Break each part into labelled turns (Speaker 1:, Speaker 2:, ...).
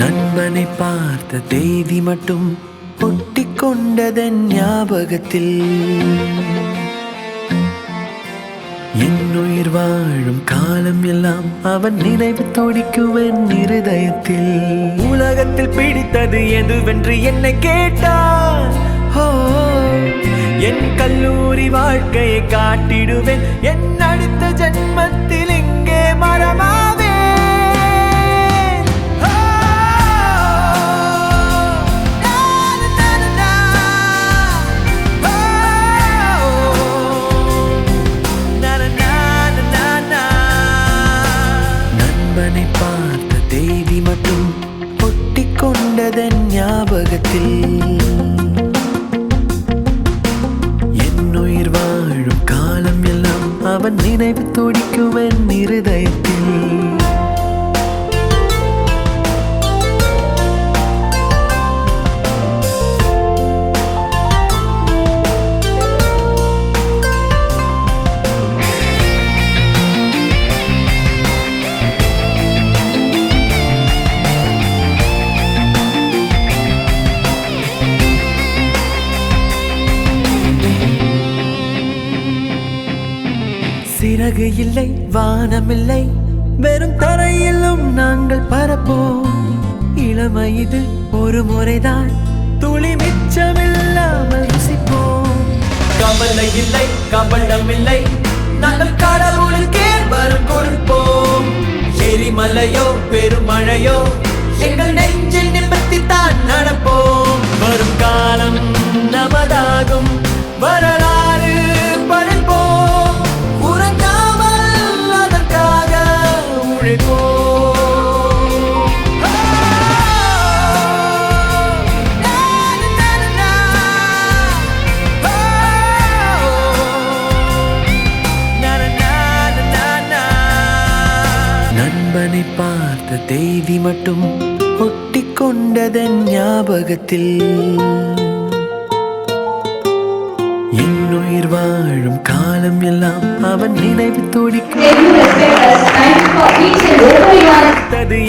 Speaker 1: நண்பனை பார்த்த தேதி மட்டும் ஒட்டி கொண்டதன் ஞாபகத்தில். என் உயிர் வாழும் காலம் எல்லாம் அவன் நினைவு துடிக்குவன் இருதயத்தில். உலகத்தில் பிடித்தது எதுவென்று என்னை கேட்டான் என் கல்லூரி வாழ்க்கையை காட்டிடுவேன். என் அடுத்த ஜென்மத்தில் இங்கே மரமா கண்டதன் ஞாபகத்தில் என் உயிர் வாழும் காலம் எல்லாம் அவன் நினைவு துடிக்குவன் இருதயத்தில். சிறகு இல்லை வானமில்லை வெறும் தரையிலும் நாங்கள் பரப்போம் இளமை இது ஒரு முறைதான். துளி மிச்சமில்லாமல் ருசிப்போம். கவலை இல்லை கவலம் இல்லை. நாங்கள் கடவுளுக்கே வரும் கொடுப்போம் எரிமலையோ பெருமழையோ எங்கள் நெஞ்சில் நிமித்தி தான் நடப்போம். வரும் காலம் நமதாகும். வரலாம் நண்பனை பார்த்த தேதி மட்டும் ஒட்டிக் கொண்டதன் ஞாபகத்தில். என்னுயிர் வாழும் காலம் எல்லாம் அவன் நினைவு துடிக்கும்.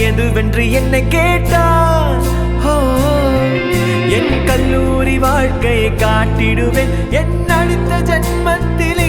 Speaker 1: எதுவென்று என்னை கேட்டான் என் கல்லூரி வாழ்க்கையை காட்டிடுவேன். என் அடுத்த ஜென்மத்திலே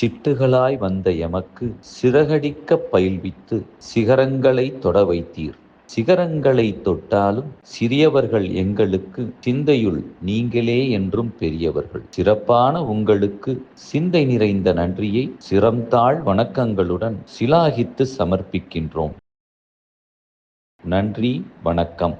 Speaker 2: சிட்டுகளாய் வந்த எமக்கு சிறகடிக்க பயில்வித்து சிகரங்களை தொட வைத்தீர். சிகரங்களை தொட்டாலும் சிறியவர்கள் எங்களுக்கு சிந்தையுள் நீங்களே என்றும் பெரியவர்கள். சிறப்பான உங்களுக்கு சிந்தை நிறைந்த நன்றியை சிரம்தாழ் வணக்கங்களுடன் சிலாகித்து சமர்ப்பிக்கின்றோம். நன்றி வணக்கம்.